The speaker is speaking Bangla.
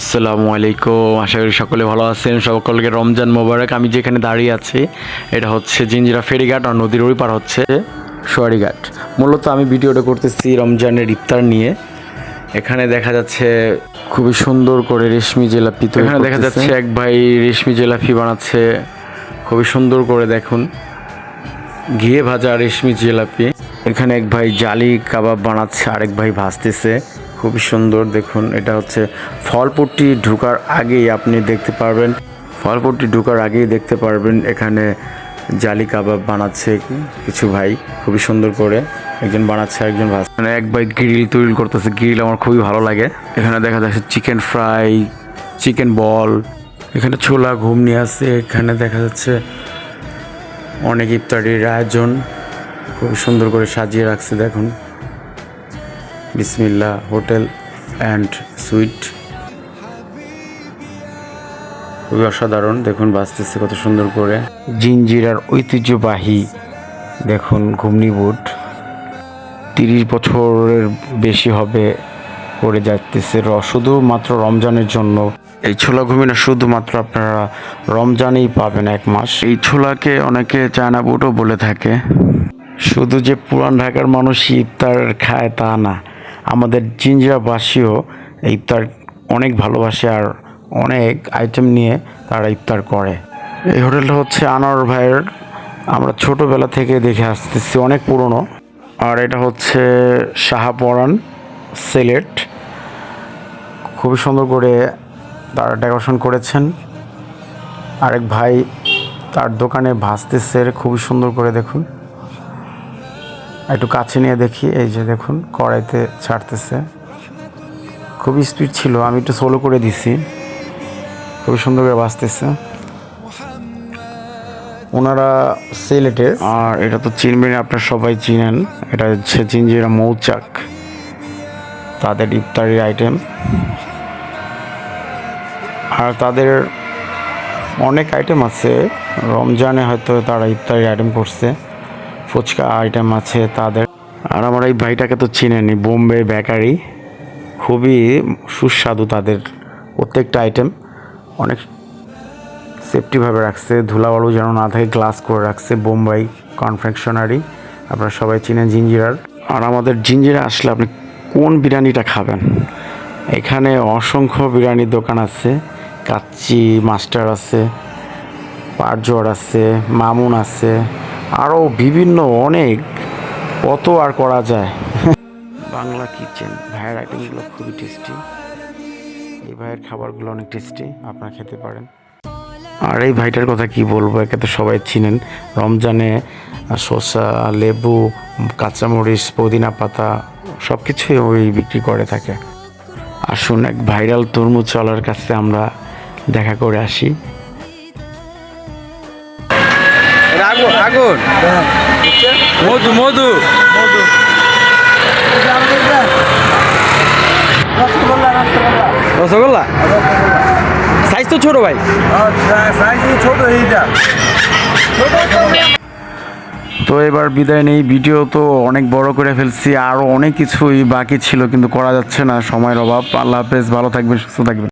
আসসালামু আলাইকুম। আশা করি সকলে ভালো আছেন। সকলকে রমজান মোবারক। আমি যেখানে দাঁড়িয়ে আছি এটা হচ্ছে জিঞ্জিরা ফেরিঘাট আর নদীর ওই পার হচ্ছে সোয়ারিঘাট। মূলত আমি ভিডিওটা করতেছি রমজানের ইফতার নিয়ে। এখানে দেখা যাচ্ছে খুবই সুন্দর করে রেশমি জেলাপি তো এখানে দেখা যাচ্ছে এক ভাই রেশমি জেলাপি বানাচ্ছে। খুবই সুন্দর করে দেখুন। ঘিয়ে ভাজা রেশমি জেলাপি। এখানে এক ভাই জালি কাবাব বানাচ্ছে আরেক ভাই ভাজতেছে। খুবই সুন্দর। দেখুন, এটা হচ্ছে ফলপুরটি ঢুকার আগেই আপনি দেখতে পারবেন। ফলপুরটি ঢুকার আগেই দেখতে পারবেন, এখানে জালি কাবাব বানাচ্ছে কিছু ভাই, খুবই সুন্দর করে একজন বানাচ্ছে একজন ভাজ মানে এক ভাই গ্রিল তৈরি করতেছে গ্রিল আমার খুবই ভালো লাগে। এখানে দেখা যাচ্ছে চিকেন ফ্রাই চিকেন বল এখানে ছোলা ঘুমনি আছে, এখানে দেখা যাচ্ছে অনেক ইফতারির আয়োজন। খুব সুন্দর করে সাজিয়ে রাখছে, দেখুন। বিসমিল্লা হোটেল অ্যান্ড সুইট। খুবই অসাধারণ। দেখুন বাঁচতেছে কত সুন্দর করে। জিঞ্জিরার ঐতিহ্যবাহী, দেখুন ঘুমনি বুট। তিরিশ বছরের বেশি হবে করে যাইতেছে শুধুমাত্র রমজানের জন্য। এই ছোলা ঘুমিনা শুধুমাত্র আপনারা রমজানেই পাবেন এক মাস। এই ছোলাকে অনেকে চায়না বুটও বলে থাকে। শুধু যে পুরান ঢাকার মানুষই ইফতার খায় তা না। আমাদের জিঞ্জিরাবাসীও এই ইফতার অনেক ভালোবাসে আর অনেক আইটেম নিয়ে তারা ইফতার করে। এই হোটেলটা হচ্ছে আনোয়ার ভাইয়ের। আমরা ছোটোবেলা থেকে দেখে আসতেছি, অনেক পুরনো। আর এটা হচ্ছে শাহাপরান সিলেট। খুবই সুন্দর করে তারা ডেকোরেশন করেছেন। আরেক ভাই তার দোকানে ভাজতেছে খুবই সুন্দর করে দেখুন। একটু কাছে নিয়ে দেখি এই যে দেখুন কড়াইতে ছাড়তেছে। খুবই স্পিড ছিল আমি একটু সোলো করে দিছি। খুবই সুন্দর করে বাঁচতেছে ওনারা সিলেটের আর এটা তো চিনবেন আপনারা সবাই চিনেন। এটা হচ্ছে জিঞ্জিরা মৌচাক তাদের ইফতারির আইটেম আর তাদের অনেক আইটেম আছে। রমজানে হয়তো তারা ইফতারি আইটেম করছে। ফুচকা আইটেম আছে তাদের। আর আমার এই ভাইটাকে তো চিনেনি, বোম্বে বেকারি খুবই সুস্বাদু তাদের প্রত্যেকটা আইটেম অনেক সেফটিভাবে রাখছে, ধুলাবালু যেন না থাকে গ্লাস করে রাখছে বোম্বাই কনফেকশনারি আপনারা সবাই চিনেন জিঞ্জিরার। আর আমাদের জিঞ্জিরা আসলে আপনি কোন বিরিয়ানিটা খাবেন? এখানে অসংখ্য বিরিয়ানির দোকান আছে, কাচ্চি, মাস্টার আছে পারজোর আছে, মামুন আছে আরও বিভিন্ন অনেক কত আর করা যায়। বাংলা কিচেন ভাইয়ের আইটেমগুলো খুবই টেস্টি এই ভাইয়ের খাবারগুলো অনেক টেস্টি আপনারা খেতে পারেন। আর এই ভাইটার কথা কি বলব, একে তো সবাই চিনেন। রমজানে শসা, লেবু, কাঁচামরিচ, পুদিনা পাতা সব কিছুই ওই বিক্রি করে থাকে। আসুন, এক ভাইরাল তরমুজ চলার কাছে আমরা দেখা করে আসি। আগুন আগুন। মধু মধু। রসগোল্লা? সাইজ তো ছোট ভাই। তো এবার বিদায় নেই, ভিডিও তো অনেক বড় করে ফেলছি আরও অনেক কিছুই বাকি ছিল, কিন্তু করা যাচ্ছে না, সময়ের অভাব। আল্লাহ হাফেজ, ভালো থাকবেন, সুস্থ থাকবেন।